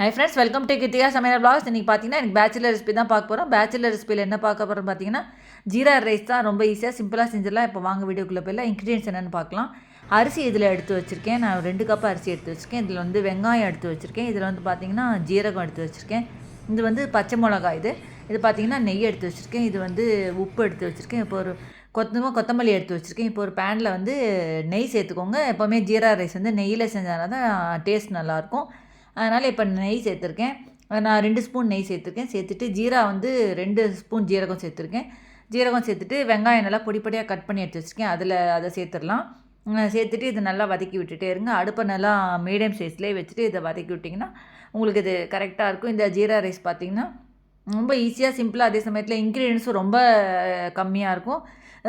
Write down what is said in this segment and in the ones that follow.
Hi friends welcome to Kithiya சமையல் blogs இன்றைக்கி பார்த்தீங்கன்னா எனக்கு பேச்சுலர் ரெசிபி தான் பார்க்க போகிறோம் பேச்சுலர் ரெசிபியில் என்ன பார்க்க போகிறோம் பார்த்தீங்கன்னா ஜீரா ரைஸ் தான் ரொம்ப ஈஸியாக சிம்பிளாக செஞ்சிடலாம். இப்போ வாங்க வீடியோக்குள்ளே போயிடலாம். இன்க்ரீடியன்ஸ் என்னென்னு பார்க்கலாம். அரிசி இதில் எடுத்து வச்சுருக்கேன். நான் ரெண்டு கப் அரிசி எடுத்து வச்சுருக்கேன். இதில் வந்து வெங்காயம் எடுத்து வச்சுருக்கேன். இதில் வந்து பார்த்தீங்கன்னா ஜீரகம் எடுத்து வச்சுருக்கேன். இது வந்து பச்சை மிளகா இது. இது பார்த்தீங்கன்னா நெய் எடுத்து வச்சுருக்கேன். இது வந்து உப்பு எடுத்து வச்சுருக்கேன். இப்போ ஒரு கொத்தமாக கொத்தமல்லி எடுத்து வச்சுருக்கேன். இப்போ ஒரு பேனில் வந்து நெய் சேர்த்துக்கோங்க. எப்போவுமே ஜீரா ரைஸ் வந்து நெய்யில் செஞ்சால் தான் டேஸ்ட் நல்லாயிருக்கும். அதனால் இப்போ நெய் சேர்த்துருக்கேன். நான் ரெண்டு ஸ்பூன் நெய் சேர்த்துருக்கேன். சேர்த்துட்டு ஜீரா வந்து ரெண்டு ஸ்பூன் ஜீரகம் சேர்த்துருக்கேன். ஜீரகம் சேர்த்துட்டு வெங்காயம் நல்லா பொடி பொடியாக கட் பண்ணி எடுத்து வச்சுருக்கேன். அதில் அதை சேர்த்துடலாம். சேர்த்துட்டு இது நல்லா வதக்கி விட்டுட்டே இருங்க. அடுப்பை நல்லா மீடியம் சைஸ்லேயே வச்சுட்டு இதை வதக்கி விட்டிங்கன்னா உங்களுக்கு இது கரெக்டாக இருக்கும். இந்த ஜீரா ரைஸ் பார்த்திங்கன்னா ரொம்ப ஈஸியாக சிம்பிளாக அதே சமயத்தில் இன்க்ரீடியன்ஸும் ரொம்ப கம்மியாக இருக்கும்.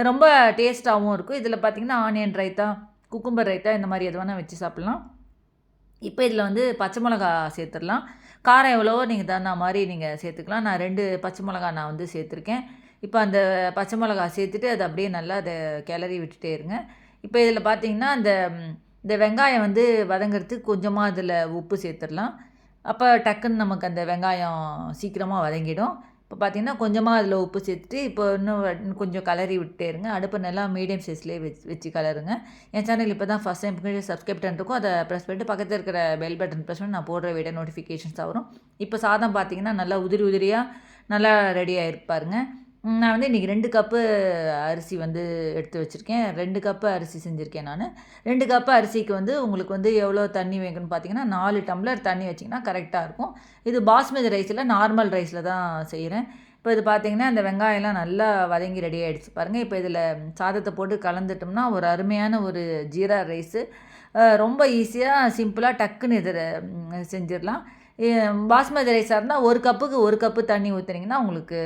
ரொம்ப டேஸ்ட்டாகவும் இருக்கும். இதில் பார்த்திங்கன்னா ஆனியன் ரைத்தா குக்கும்பர் ரைத்தா இந்த மாதிரி எது வேணால் வச்சு சாப்பிட்லாம். இப்போ இதில் வந்து பச்சை மிளகா சேர்த்துடலாம். காரம் எவ்வளவோ நீங்கள் தகுந்த மாதிரி நீங்கள் சேர்த்துக்கலாம். நான் ரெண்டு பச்சை மிளகா நான் வந்து சேர்த்துருக்கேன். இப்போ அந்த பச்சை மிளகா சேர்த்துட்டு அதை அப்படியே நல்லா அதை கிளறி விட்டுட்டே இருங்க. இப்போ இதில் பார்த்தீங்கன்னா அந்த இந்த வெங்காயம் வந்து வதங்கிறதுக்கு கொஞ்சமாக அதில் உப்பு சேர்த்துடலாம். அப்போ டக்குன்னு நமக்கு அந்த வெங்காயம் சீக்கிரமாக வதங்கிடும். இப்போ பார்த்தீங்கன்னா கொஞ்சமாக அதில் உப்பு சேர்த்துட்டு இப்போ இன்னும் கொஞ்சம் கலரி விட்டே இருங்க. அடுப்பு நல்லா மீடியம் சைஸ்லேயே வச்சு வச்சு கலருங்க. என் சேனல் இப்போ தான் ஃபஸ்ட் டைம் சப்ஸ்கிரைப் பண்ணிருக்கோம் அதை ப்ரெஸ் பண்ணிட்டு பக்கத்தில் இருக்கிற பெல் பட்டன் ப்ரெஸ் பண்ணி நான் போடுற வீடியோ நோட்டிஃபிகேஷன்ஸ் வரும். இப்போ சாதம் பார்த்தீங்கன்னா நல்லா உதிரி உதிரியாக நல்லா ரெடி ஆகிருப்பாருங்க நான் வந்து இன்றைக்கி ரெண்டு கப்பு அரிசி வந்து எடுத்து வச்சுருக்கேன். ரெண்டு கப்பு அரிசி செஞ்சுருக்கேன் நான். ரெண்டு கப்பு அரிசிக்கு வந்து உங்களுக்கு வந்து எவ்வளோ தண்ணி வேணும்னு பார்த்தீங்கன்னா நாலு டம்ளர் தண்ணி வச்சிங்கன்னா கரெக்டாக இருக்கும். இது பாஸ்மதி ரைஸில் நார்மல் ரைஸில் தான் செய்கிறேன் இப்போ இது பார்த்தீங்கன்னா இந்த வெங்காயம்லாம் நல்லா வதங்கி ரெடி ஆகிடுச்சு பாருங்கள் இப்போ இதில் சாதத்தை போட்டு கலந்துட்டோம்னா ஒரு அருமையான ஒரு ஜீரா ரைஸு ரொம்ப ஈஸியாக சிம்பிளாக டக்குன்னு இதில் செஞ்சிடலாம். பாஸ்மதி ரைஸாக இருந்தால் ஒரு கப்புக்கு ஒரு கப்பு தண்ணி ஊற்றுனீங்கன்னா உங்களுக்கு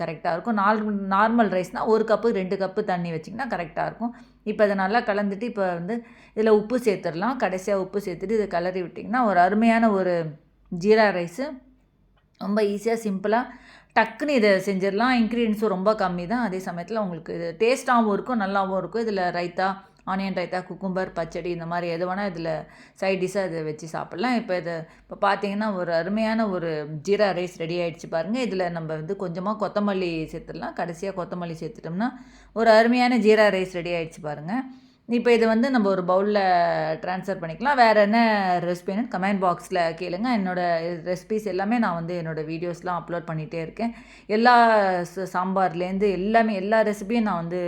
கரெக்டாக இருக்கும். நார் நார்மல் ரைஸ்னால் ஒரு கப்பு ரெண்டு கப்பு தண்ணி வச்சிங்கன்னா கரெக்டாக இருக்கும். இப்போ அதை நல்லா கலந்துட்டு இப்போ வந்து இதில் உப்பு சேர்த்துடலாம். கடைசியாக உப்பு சேர்த்துட்டு இதை கலரி விட்டிங்கன்னா ஒரு அருமையான ஒரு ஜீரா ரைஸு. ரொம்ப ஈஸியாக சிம்பிளாக டக்குன்னு இதை செஞ்சிடலாம். இன்க்ரீடியன்ஸும் ரொம்ப கம்மி தான். அதே சமயத்தில் உங்களுக்கு இது டேஸ்ட்டாகவும் இருக்கும் நல்லாவும் இருக்கும். இதில் ரைத்தா ஆனியன் ரைத்தா குக்கும்பர் பச்சடி இந்த மாதிரி எது வேணால் இதில் சைட் டிஷ்ஷாக இதை வச்சு சாப்பிட்லாம். இப்போ இதை இப்போ பார்த்தீங்கன்னா ஒரு அருமையான ஒரு ஜீரா ரைஸ் ரெடி ஆகிடுச்சு பாருங்கள் இதில் நம்ம வந்து கொஞ்சமாக கொத்தமல்லி சேர்த்துடலாம். கடைசியாக கொத்தமல்லி சேர்த்துட்டோம்னா ஒரு அருமையான ஜீரா ரைஸ் ரெடி ஆகிடுச்சு பாருங்கள் இப்போ இதை வந்து நம்ம ஒரு பவுலில் ட்ரான்ஸ்ஃபர் பண்ணிக்கலாம். வேறு என்ன ரெசிபின்னு கமெண்ட் பாக்ஸில் கேளுங்க. என்னோடய ரெசிபிஸ் எல்லாமே நான் வந்து என்னோடய வீடியோஸ்லாம் அப்லோட் பண்ணிகிட்டே இருக்கேன். எல்லா சாம்பார்லேருந்து எல்லாமே எல்லா ரெசிபியும் நான் வந்து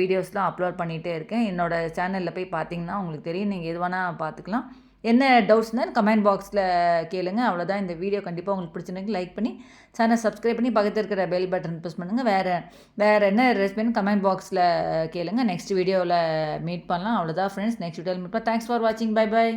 வீடியோஸ்லாம் அப்லோட் பண்ணிகிட்டே இருக்கேன். என்னோடய சேனலில் போய் பார்த்தீங்கன்னா உங்களுக்கு தெரியும். நீங்கள் எது வேணால் பார்த்துக்கலாம். என்ன டவுட்ஸ்னால் கமெண்ட் பாக்ஸில் கேளுங்க. அவ்வளோதான் இந்த வீடியோ கண்டிப்பாக உங்களுக்கு பிடிச்சிருக்கு லைக் பண்ணி சேனல் சப்ஸ்கிரைப் பண்ணி பக்கத்தில் இருக்கிற பெல் பட்டன் ப்ரெஸ் பண்ணுங்கள் வேறு வேறு என்ன ரெசிபின்னு கமெண்ட் பாக்ஸில் கேளுங்க. நெக்ஸ்ட் வீடியோவில் மீட் பண்ணலாம். அவ்வளோதான் ஃப்ரெண்ட்ஸ் நெக்ஸ்ட் வீடியோவில் மீட் பண்ணலாம். தேங்க்ஸ் ஃபார் வாட்சிங் பை பை